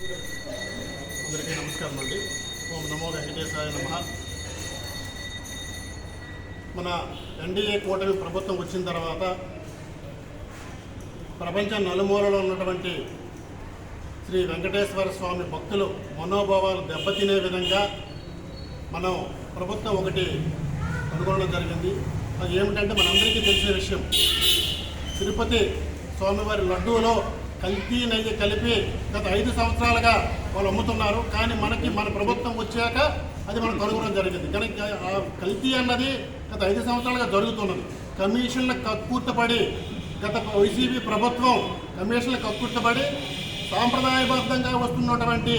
అందరికీ నమస్కారం అండి. ఓం నమో వెంకటేశాయ నమ. మన ఎన్డీఏ కూటమి ప్రభుత్వం వచ్చిన తర్వాత ప్రపంచ నలుమూలలో ఉన్నటువంటి శ్రీ వెంకటేశ్వర స్వామి భక్తులు మనోభావాలు దెబ్బతినే విధంగా మనం ప్రభుత్వం ఒకటి కనుగొనడం జరిగింది. అది ఏమిటంటే మనందరికీ తెలిసిన విషయం. తిరుపతి స్వామివారి లడ్డూలో కల్తీ నైతే కలిపి గత ఐదు సంవత్సరాలుగా వాళ్ళు అమ్ముతున్నారు. కానీ మనకి మన ప్రభుత్వం వచ్చాక అది మనం కనుగొనడం జరిగింది. కనుక ఆ కల్తీ అన్నది గత ఐదు సంవత్సరాలుగా జరుగుతున్నది. కమిషన్ల కక్కుర్తపడి గత వైసీపీ ప్రభుత్వం కమిషన్ల కక్కుర్తపడి సాంప్రదాయబద్ధంగా వస్తున్నటువంటి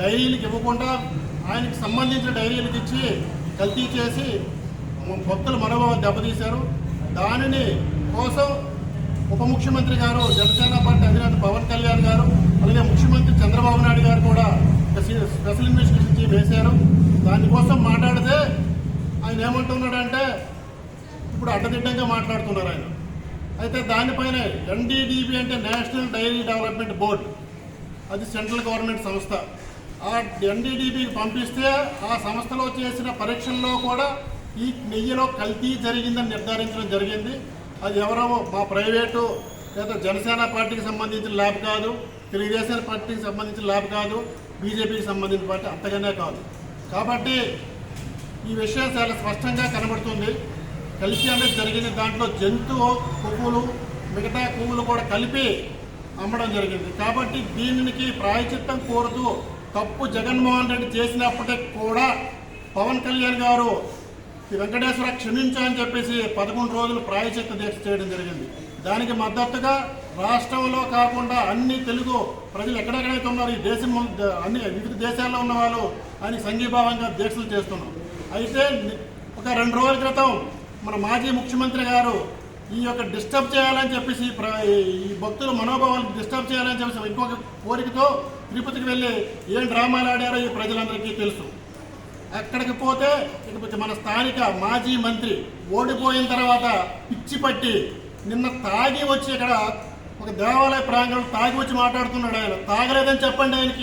డైరీలకు ఇవ్వకుండా ఆయనకి సంబంధించిన డైరీలకు ఇచ్చి కల్తీ చేసి భక్తులు భక్తుల మనోభావం దెబ్బతీశారు. దానిని కోసం ఉప ముఖ్యమంత్రి గారు జనసేన పార్టీ అధినేత పవన్ కళ్యాణ్ గారు అలాగే ముఖ్యమంత్రి చంద్రబాబు నాయుడు గారు కూడా స్పెషల్ ఇన్వెస్టిగేషన్ టీం వేశారు. దానికోసం మాట్లాడితే ఆయన ఏమంటున్నాడంటే ఇప్పుడు అడ్డదిడ్డంగా మాట్లాడుతున్నారు ఆయన. అయితే దానిపైన ఎన్డీడీబీ అంటే నేషనల్ డైరీ డెవలప్మెంట్ బోర్డ్ అది సెంట్రల్ గవర్నమెంట్ సంస్థ. ఆ ఎన్డీడీబీకి పంపిస్తే ఆ సంస్థలో చేసిన పరీక్షల్లో కూడా ఈ నెయ్యిలో కల్తీ జరిగిందని నిర్ధారించడం జరిగింది. అది ఎవరో మా ప్రైవేటు లేదా జనసేన పార్టీకి సంబంధించిన ల్యాబ్ కాదు తెలుగుదేశం పార్టీకి సంబంధించిన ల్యాబ్ కాదు బీజేపీకి సంబంధించిన పార్టీ అంతగానే కాదు. కాబట్టి ఈ విషయం చాలా స్పష్టంగా కనబడుతుంది. కలిసి అనేది జరిగిన దాంట్లో జంతువు పువ్వులు మిగతా పువ్వులు కూడా కలిపి అమ్మడం జరిగింది. కాబట్టి దీనికి ప్రాయచిత్తం కోరుతూ తప్పు జగన్మోహన్ రెడ్డి చేసినప్పటికి కూడా పవన్ కళ్యాణ్ గారు ఈ వెంకటేశ్వర క్షమించా అని చెప్పేసి పదకొండు రోజులు ప్రాయచిత్త దీక్ష చేయడం జరిగింది. దానికి మద్దతుగా రాష్ట్రంలో కాకుండా అన్ని తెలుగు ప్రజలు ఎక్కడెక్కడైతే ఉన్నారు ఈ దేశం అన్ని వివిధ దేశాల్లో ఉన్న వాళ్ళు అని సంఘీభావంగా దీక్షలు చేస్తున్నారు అయితే ఒక రెండు రోజుల క్రితం మన మాజీ ముఖ్యమంత్రి గారు ఈ యొక్క డిస్టర్బ్ చేయాలని చెప్పేసి ఈ ప్ర- ఈ భక్తుల మనోభావాలు డిస్టర్బ్ చేయాలని చెప్పేసి ఇంకొక కోరికతో తిరుపతికి వెళ్ళి ఏం డ్రామాలు ఆడారో ఈ ప్రజలందరికీ తెలుసు. అక్కడికి పోతే ఇకపోతే మన స్థానిక మాజీ మంత్రి ఓడిపోయిన తర్వాత పిచ్చి పట్టి నిన్న తాగి వచ్చి ఇక్కడ ఒక దేవాలయ ప్రాంగణం తాగి వచ్చి మాట్లాడుతున్నాడు ఆయన. తాగలేదని చెప్పండి ఆయనకి.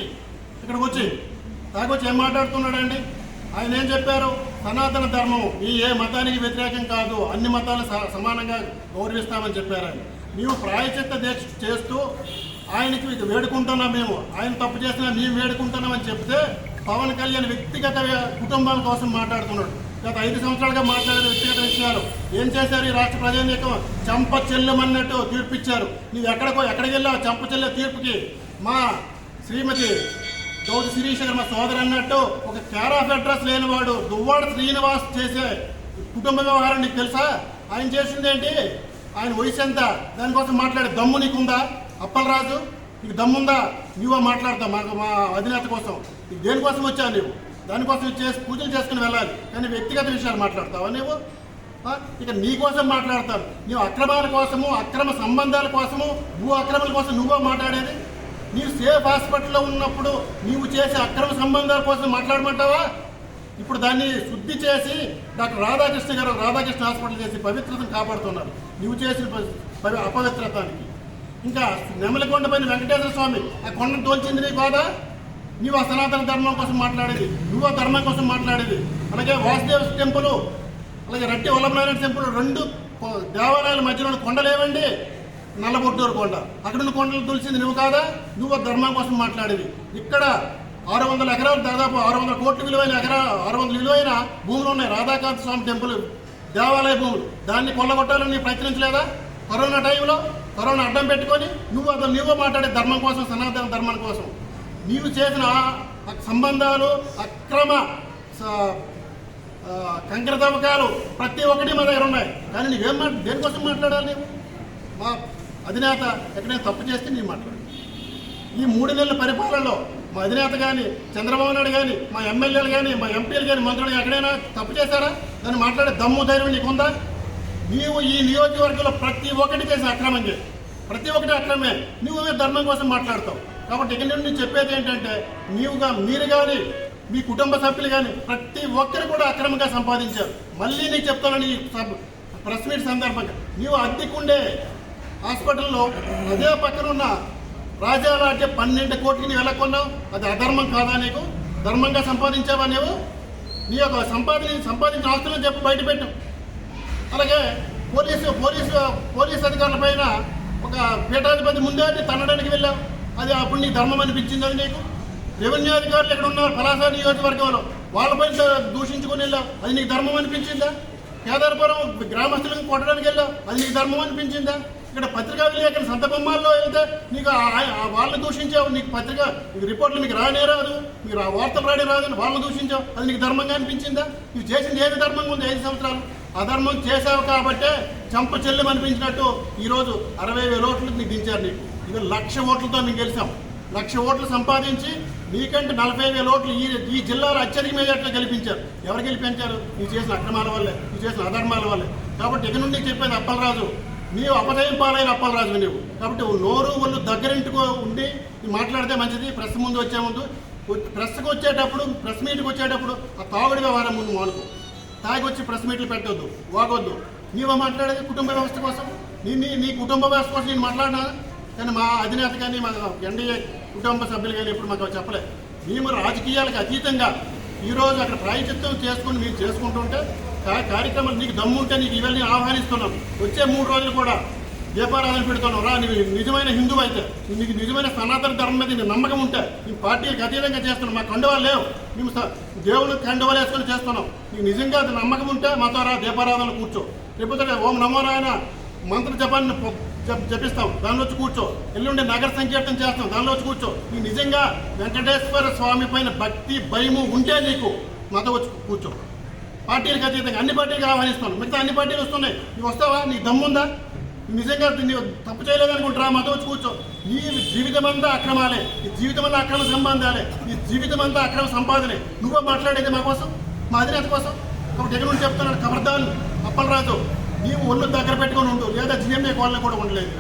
ఇక్కడికి వచ్చి తాగి వచ్చి ఏం మాట్లాడుతున్నాడండి ఆయన ఏం చెప్పారు? సనాతన ధర్మం ఈ ఏ మతానికి వ్యతిరేకం కాదు. అన్ని మతాలు స- సమానంగా గౌరవిస్తామని చెప్పారు ఆయన. మేము ప్రాయచిత్త దీక్ష చేస్తూ ఆయనకి వేడుకుంటున్నాం మేము. ఆయన తప్పు చేసినా మేము వేడుకుంటున్నామని చెప్తే పవన్ కళ్యాణ్ వ్యక్తిగత కుటుంబాల కోసం మాట్లాడుతున్నాడు. గత ఐదు సంవత్సరాలుగా మాట్లాడిన వ్యక్తిగత విషయాలు. ఏం చేశారు ఈ రాష్ట్ర ప్రజానీకం చంప చెల్లమన్నట్టు తీర్పిచ్చారు. నువ్వు ఎక్కడికో ఎక్కడికి వెళ్ళావు? చంప చెల్లె తీర్పుకి? మా శ్రీమతి గౌడి శిరీష్ గారు మా సోదరు అన్నట్టు ఒక కేర్ ఆఫ్ అడ్రస్ లేనివాడు దువ్వాడ శ్రీనివాస్ చేసే కుటుంబ వ్యవహారం నీకు తెలుసా? ఆయన చేసిందేంటి? ఆయన వయసు ఎంత? దానికోసం మాట్లాడే దమ్ము నీకుందా? అప్పలరాజు? నీకు దమ్ముందా? నువ్వో మాట్లాడతావు మాకు మా అధినేత కోసం. నీకు దేనికోసం వచ్చావు నీవు? దానికోసం చేసి పూజలు చేసుకుని వెళ్ళాలి. కానీ వ్యక్తిగత విషయాలు మాట్లాడతావా నువ్వు ఇక నీ కోసం మాట్లాడతాను. నీవు అక్రమాల కోసము అక్రమ సంబంధాల కోసము భూ అక్రమాల కోసం నువ్వో మాట్లాడేది? నీవు సేఫ్ హాస్పిటల్లో ఉన్నప్పుడు నీవు చేసే అక్రమ సంబంధాల కోసం మాట్లాడమంటావా? ఇప్పుడు దాన్ని శుద్ధి చేసి డాక్టర్ రాధాకృష్ణ గారు రాధాకృష్ణ హాస్పిటల్ చేసి పవిత్రతను కాపాడుతున్నారు. నువ్వు చేసిన అపవిత్రతానికి. ఇంకా నెమలికొండ పైన వెంకటేశ్వర స్వామి ఆ కొండను తోల్చింది నీ కాదా నువ్వు ఆ సనాతన ధర్మం కోసం మాట్లాడేది. నువ్వు ధర్మం కోసం మాట్లాడేది. అలాగే వాసుదేవ టెంపుల్ అలాగే రట్టి వల్లభనారాయణ టెంపుల్ రెండు కొ- దేవాలయాల మధ్యలో ఉన్న కొండలేవండి నల్లబొట్టూరు కొండ. అక్కడ ఉన్న కొండలు తులిసింది నువ్వు కాదా? నువ్వు ధర్మం కోసం మాట్లాడేది. ఇక్కడ ఆరు వందల ఎకరాలు దాదాపు ఆరు వందల కోట్ల విలువైన ఎకరా ఆరు వందల విలువైన భూములు ఉన్నాయి. రాధాకాంత స్వామి టెంపుల్ దేవాలయ భూములు. దాన్ని కొల్లగొట్టాలని ప్రయత్నించలేదా? కరోనా టైంలో కరోనా అడ్డం పెట్టుకొని నువ్వు అతను నువ్వు మాట్లాడే ధర్మం కోసం సనాతన ధర్మం కోసం. నీవు చేసిన సంబంధాలు అక్రమ కంకరతవకాలు ప్రతి ఒక్కటి మా దగ్గర ఉన్నాయి. కానీ నువ్వేం మాట్లా దేనికోసం మాట్లాడాలి నీవు? మా అధినేత ఎక్కడైనా తప్పు చేస్తే నేను మాట్లాడు. ఈ మూడు నెలల పరిపాలనలో మా అధినేత కానీ చంద్రబాబు నాయుడు కానీ మా ఎమ్మెల్యేలు కానీ మా ఎంపీలు కానీ మంత్రులు ఎక్కడైనా తప్పు చేశారా? దాన్ని మాట్లాడే దమ్ము ధైర్యం నీకుందా? నీవు ఈ నియోజకవర్గంలో ప్రతి ఒక్కటి చేసి అక్రమం చేసి ప్రతి ఒక్కటి అక్రమే. నువ్వు ధర్మం కోసం మాట్లాడతావు? కాబట్టి ఇక్కడ నుండి చెప్పేది ఏంటంటే నీవుగా మీరు కానీ మీ కుటుంబ సభ్యులు కానీ ప్రతి ఒక్కరు కూడా అక్రమంగా సంపాదించారు. మళ్ళీ నీకు చెప్తానని ప్రెస్ మీట్ సందర్భంగా. నీవు అద్దెకుండే హాస్పిటల్లో అదే పక్కన ఉన్న రాజారాజ్య పన్నెండు కోట్లకి నీవు ఎలా కొన్నావు అది అధర్మం కాదా నీకు? ధర్మంగా సంపాదించావా నీవు? నీ యొక్క సంపాదన సంపాదించిన ఆస్తులను చెప్పి బయటపెట్టావు అలాగే పోలీసు పోలీసు పోలీసు అధికారుల పైన ఒక పీఠాధిపతి ముందే అది తన్నడానికి వెళ్ళావు అది అప్పుడు నీకు ధర్మం అనిపించిందని అది నీకు? రెవెన్యూ అధికారులు ఎక్కడ ఉన్నారు? పలాస నియోజకవర్గంలో. వాళ్ళపైన దూషించుకుని వెళ్ళావు అది నీకు ధర్మం అనిపించిందా? కేదారపురం గ్రామస్తులను కొట్టడానికి వెళ్ళావు అది నీకు ధర్మం అనిపించిందా? ఇక్కడ పత్రికా విలేకరులు సంత బొమ్మాల్లో వెళ్తే నీకు ఆ- వాళ్ళని దూషించావు. నీకు పత్రిక రిపోర్ట్లు మీకు రానే రాదు. మీరు ఆ వార్తలు రాని రాదు వాళ్ళని దూషించావు. అది నీకు ధర్మంగా అనిపించిందా? నువ్వు చేసింది ఏది ధర్మంగా ఉంది? ఐదు సంవత్సరాలు. అధర్మం చేశావు కాబట్టే చంప చెల్లెం అనిపించినట్టు ఈరోజు అరవై వేల ఓట్లు నీకు దించారు నీకు. ఇది లక్ష ఓట్లతో మేము గెలిచాం. లక్ష ఓట్లు సంపాదించి నీకంటే నలభై వేల ఓట్లు ఈ ఈ జిల్లాలో అత్యధిక మెజార్టీలో గెలిపించారు. ఎవరు గెలిపించారు? నువ్వు చేసిన అక్రమాల వల్లే నువ్వు చేసిన అధర్మాల వల్లే. కాబట్టి ఇక నుండి చెప్పేది అప్పలరాజు నీవు అపదయం పాలైన అప్పలరాజు నీవు. కాబట్టి నోరు ఒళ్ళు దగ్గరింటికో ఉండి మాట్లాడితే మంచిది ప్రెస్ ముందు వచ్చే ముందు. ప్రెస్కి వచ్చేటప్పుడు ప్రెస్ మీట్కి వచ్చేటప్పుడు ఆ తాగుడు వ్యవహారం ముందు మానుకో. తాగి వచ్చి ప్రెస్ మీట్లు పెట్టొద్దు వాగొద్దు. నీవు మాట్లాడేది కుటుంబ వ్యవస్థ కోసం. నీ నీ నీ కుటుంబ వ్యవస్థ కోసం నేను మాట్లాడినా కానీ మా అధినేత కానీ మా ఎన్డీఏ కుటుంబ సభ్యులు కానీ ఇప్పుడు మాకు చెప్పలేదు మేము రాజకీయాలకు అతీతంగా ఈరోజు అక్కడ ప్రాయచిత్తం చేసుకుని మీరు చేసుకుంటుంటే కార్యక్రమాలు నీకు దమ్ముంటే నీకు ఇవన్నీ ఆహ్వానిస్తున్నాం. వచ్చే మూడు రోజులు కూడా దీపారాధన పెడుతున్నాం. రా నీ నిజమైన హిందువు అయితే నీకు నిజమైన సనాతన ధర్మం మీద నీకు నమ్మకం ఉంటే నీ పార్టీలకు అతీతంగా చేస్తున్నాం మా కండవాళ్ళు లేవు. మేము దేవుని కండువాలు వేసుకొని చేస్తున్నాం నీకు నిజంగా అది నమ్మకం ఉంటే మాతో రా దీపారాధన కూర్చో. లేకపోతే ఓం నమో నాయన మంత్ర జపాన్ని జపిస్తాం. దానిలో వచ్చి కూర్చో. ఎల్లుండి నగర సంకీర్తన చేస్తాం. దానిలో వచ్చి కూర్చో. నీకు నిజంగా వెంకటేశ్వర స్వామి పైన భక్తి భయము ఉంటే నీకు మాతో వచ్చి కూర్చో. పార్టీలకు అతీతంగా అన్ని పార్టీలకు ఆహ్వానిస్తున్నాను. మిగతా అన్ని పార్టీలు వస్తున్నాయి. నువ్వు వస్తావా? నీకు దమ్ముందా? నిజంగా దీన్ని తప్పు చేయలేదనుకుంటారా మాతో వచ్చి కూర్చో. నీ జీవితం అంతా అక్రమాలే. నీ జీవితం అంతా అక్రమ సంబంధాలే. నీ జీవితం అంతా అక్రమ సంపాదనే. నువ్వే మాట్లాడేది మా కోసం మా అధినేత కోసం. ఒక జగన్ చెప్తున్నాడు ఖబర్దాన్ అప్పలరాజు నీవు ఒళ్ళు దగ్గర పెట్టుకొని ఉండు లేదా జిఎంఏ కోళ్ళని కూడా ఉండలేదు.